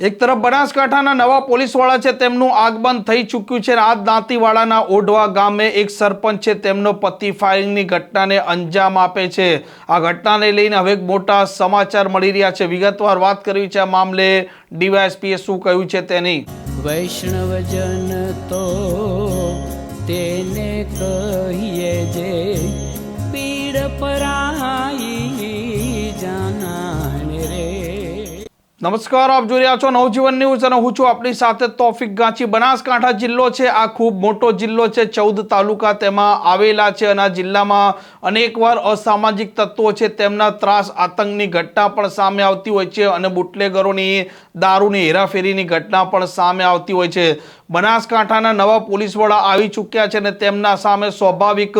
એક તરફ બનાસકાંઠાના નવા પોલીસવાળા છે, તેમનું આગમન થઈ ચૂક્યું છે આ દાંતીવાડાના ઓઢવા ગામે એક સરપંચ છે, તેમનો પતિ ફાયરિંગની ઘટનાને અંજામ આપે છે. આ ઘટનાને લઈને હવે મોટા સમાચાર મળી રહ્યા છે. વિગતવાર વાત કરવી છે આ મામલે ડીવાયએસપીએ શું કહ્યું છે તેની? વૈષ્ણવજન તો તેને કહીએ નમસ્કાર, આપ જોઈ રહ્યા છો નવજીવન ન્યૂઝ અને હું છું આપણી સાથે તોફિક ગાંચી. બનાસકાંઠા જિલ્લો છે, આ ખૂબ મોટો જિલ્લો છે, ચૌદ તાલુકા તેમાં આવેલા છે અને આ જિલ્લામાં અનેકવાર અસામાજિક તત્વો છે, તેમના ત્રાસ, આતંકની ઘટના પણ સામે આવતી હોય છે અને બુટલેગરોની દારૂની હેરાફેરીની ઘટના પણ સામે આવતી હોય છે. બનાસકાંઠાના નવા પોલીસ વડા આવી ચૂક્યા છે અને તેમના સામે સ્વાભાવિક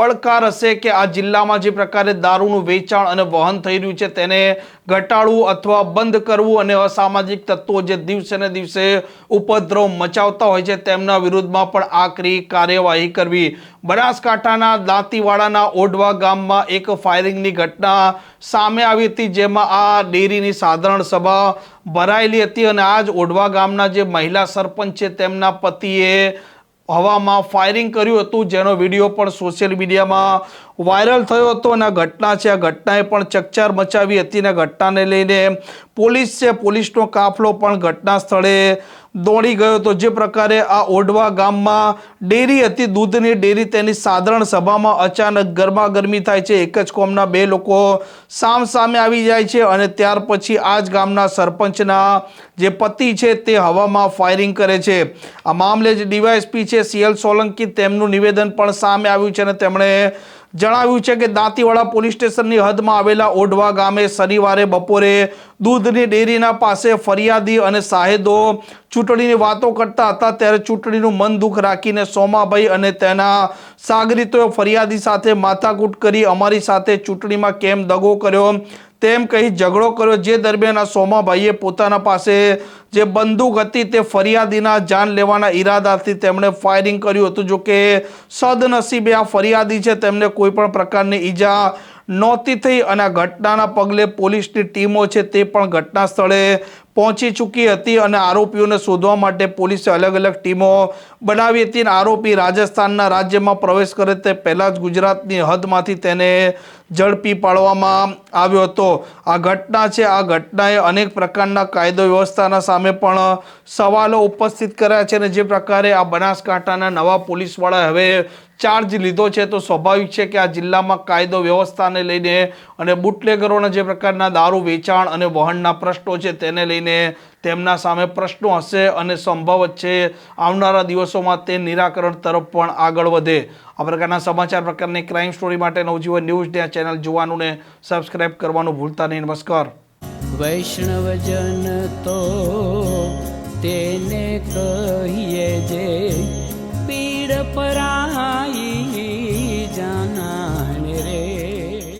પડકાર હશે કે આ જિલ્લામાં જે પ્રકારે દારૂનું વેચાણ અને વહન થઈ રહ્યું છે તેને ઘટાડવું અથવા બંધ કરવું અને અસામાજિક તત્વો જે દિવસે ને દિવસે ઉપદ્રવ મચાવતા હોય છે તેમના વિરુદ્ધમાં પણ આકરી કાર્યવાહી કરવી. બનાસકાંઠાના દાંતીવાડાના ઓઢવા ગામમાં એક ફાયરિંગની ઘટના સામે આવી હતી જેમાં આ ડેરીની સાધારણ સભા ભરાયેલી હતી અને આ જ ઓઢવા ગામના જે મહિલા સરપંચ છે તેમના પતિએ હવામાં ફાયરિંગ કર્યું હતું, જેનો વીડિયો પણ સોશિયલ મીડિયામાં વાયરલ થયો હતો અને આ ઘટના છે. આ ઘટનાએ પણ ચકચાર મચાવી હતી અને ઘટનાને લઈને પોલીસ છે પોલીસનો કાફલો પણ ઘટના સ્થળે દોડી ગયો હતો. જે પ્રકારે આ ઓઢવા ગામમાં ડેરી હતી. દૂધની ડેરી તેની સાધારણ સભામાં અચાનક ગરમાગરમી થાય છે. એક જ કોમના બે લોકો સામ સામે આવી જાય છે અને ત્યાર પછી આ જ ગામના સરપંચના જે પતિ છે તે હવામાં ફાયરિંગ કરે છે. આ મામલે જે ડીવાયએસપી છે, સીએલ સોલંકી, તેમનું નિવેદન પણ સામે આવ્યું છે અને તેમણે જણાવ્યું છે કે દાંતીવાડા પોલીસ સ્ટેશનની હદમાં આવેલા ઓઢવા ગામે શનિવારે બપોરે દૂધની ડેરીના પાસે ફરિયાદી અને સાહેદો ચૂંટણીની વાતો કરતા હતા. ત્યારે ચૂંટણીનું મન દુઃખ રાખીને સોમાભાઈ અને તેના સાગરીતોએ ફરિયાદી સાથે માથાકૂટ કરી અમારી સાથે ચૂંટણીમાં કેમ દગો કર્યો? તેમ કહી ઝઘડો કર્યો. જે દરમિયાન આ સોમાભાઈએ પોતાના પાસે જે બંદૂક હતી તે ફરિયાદીના જાન લેવાના ઈરાદાથી તેમણે ફાયરિંગ કર્યું હતું. જો કે સદનસીબે આ ફરિયાદી છે તેમને કોઈ પણ પ્રકારની ઈજા નહોતી થઈ અને આ ઘટનાના પગલે પોલીસની ટીમો છે તે પણ ઘટના સ્થળે પહોંચી ચૂકી હતી અને આરોપીઓને શોધવા માટે પોલીસે અલગ અલગ ટીમો બનાવી હતી અને આરોપી રાજસ્થાનના રાજ્યમાં પ્રવેશ કરે તે પહેલાં જ ગુજરાતની હદમાંથી તેને ઝડપી પાડવામાં આવ્યો હતો. આ ઘટના છે. આ ઘટનાએ અનેક પ્રકારના કાયદો વ્યવસ્થાના સામે પણ સવાલો ઉપસ્થિત કર્યા છે અને જે પ્રકારે આ બનાસકાંઠાના નવા પોલીસવાળા હવે ચાર્જ લીધો છે, તો સ્વાભાવિક છે કે આ જિલ્લામાં કાયદો વ્યવસ્થાને લઈને અને બુટલેગરોના જે પ્રકારના દારૂ વેચાણ અને વહનના પ્રશ્નો છે, તેને લઈને તેમના સામે પ્રશ્નો હશે અને સંભવત છે આવનારા દિવસોમાં તે નિરાકરણ તરફ પણ આગળ વધે. આ પ્રકારના સમાચાર પ્રકારની ક્રાઇમ સ્ટોરી માટે નવજીવન ન્યૂઝ આ ચેનલ જોવાનું ને સબસ્ક્રાઇબ કરવાનું ભૂલતા નહીં. નમસ્કાર. વૈષ્ણવજન તો તેને કહીએ જે